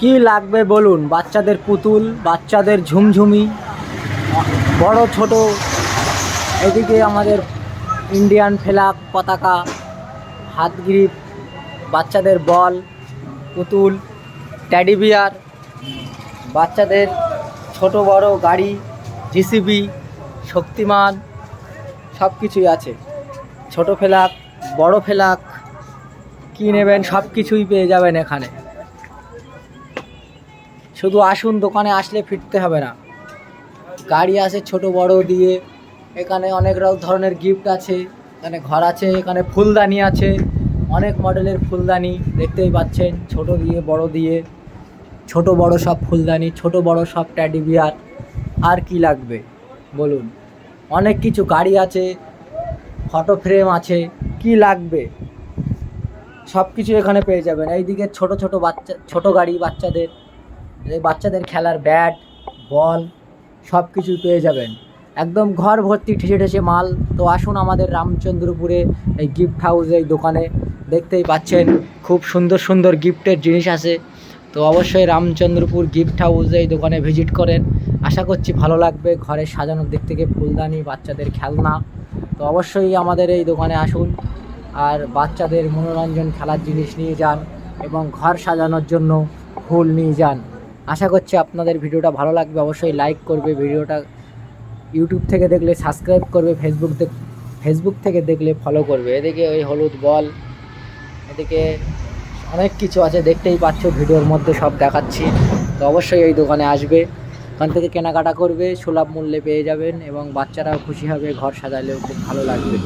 কি লাগবে বলুন? বাচ্চাদের পুতুল, বাচ্চাদের ঝুমঝুমি, বড়, ছোট, এদিকে আমাদের ইন্ডিয়ান ফ্ল্যাগ পতাকা হাত গ্রিপ বাচ্চাদের বল, পুতুল ট্যাডি বিয়ার বাচ্চাদের ছোট, বড় গাড়ি জিসিবি শক্তিমান সব কিছুই আছে। ছোট ফ্ল্যাগ বড় ফ্ল্যাগ কী নেবেন? সব কিছুই পেয়ে যাবেন এখানে। শুধু আসুন, দোকানে আসলে ফিরতে হবে না। গাড়ি আছে ছোট বড় দিয়ে, এখানে অনেক ধরনের গিফট আছে। এখানে ঘর আছে, এখানে ফুলদানি আছে। অনেক মডেলের ফুলদানি দেখতেই পাচ্ছেন, ছোট দিয়ে, বড় দিয়ে। ছোট বড় সব ফুলদানি, ছোট বড় সব ট্যাডি বিয়ার আর কি লাগবে? বলুন। অনেক কিছু গাড়ি আছে ফটো ফ্রেম আছে, কি লাগবে? সব কিছু এখানে পেয়ে যাবেন। এইদিকে ছোট ছোট বাচ্চা, ছোট গাড়ি বাচ্চাদের। বাচ্চাদের খেলার ব্যাট, বল সব কিছু পেয়ে যাবেন। একদম ঘর ভর্তি ঠেসে ঠেসে মাল। তো আসুন আমাদের রামচন্দ্রপুরে এই গিফট হাউস এই দোকানে। দেখতেই পাচ্ছেন, খুব সুন্দর সুন্দর গিফটের জিনিস আছে। তো অবশ্যই রামচন্দ্রপুর গিফট হাউস এই দোকানে ভিজিট করেন। আশা করছি ভালো লাগবে ঘরে সাজানোর দিক থেকে ফুলদানি, বাচ্চাদের খেলনা। তো অবশ্যই আমাদের এই দোকানে আসুন আর বাচ্চাদের মনোরঞ্জন খেলার জিনিস নিয়ে যান এবং ঘর সাজানোর জন্য ফুল নিয়ে যান। আশা করছি আপনাদের ভিডিওটা ভালো লাগবে। অবশ্যই লাইক করবে ভিডিওটা। ইউটিউব থেকে দেখলে সাবস্ক্রাইব করবে ফেসবুক ফেসবুক থেকে দেখলে ফলো করবে। এদিকে ওই হলুদ বল, এদিকে অনেক কিছু আছে, দেখতেই পাচ্ছ ভিডিওর মধ্যে সব দেখাচ্ছি। তো অবশ্যই এই দোকানে আসবে। ওখান থেকে কেনাকাটা করবে, সুলভ মূল্যে পেয়ে যাবেন এবং বাচ্চারাও খুশি হবে, ঘর সাজালেও খুব ভালো লাগবে।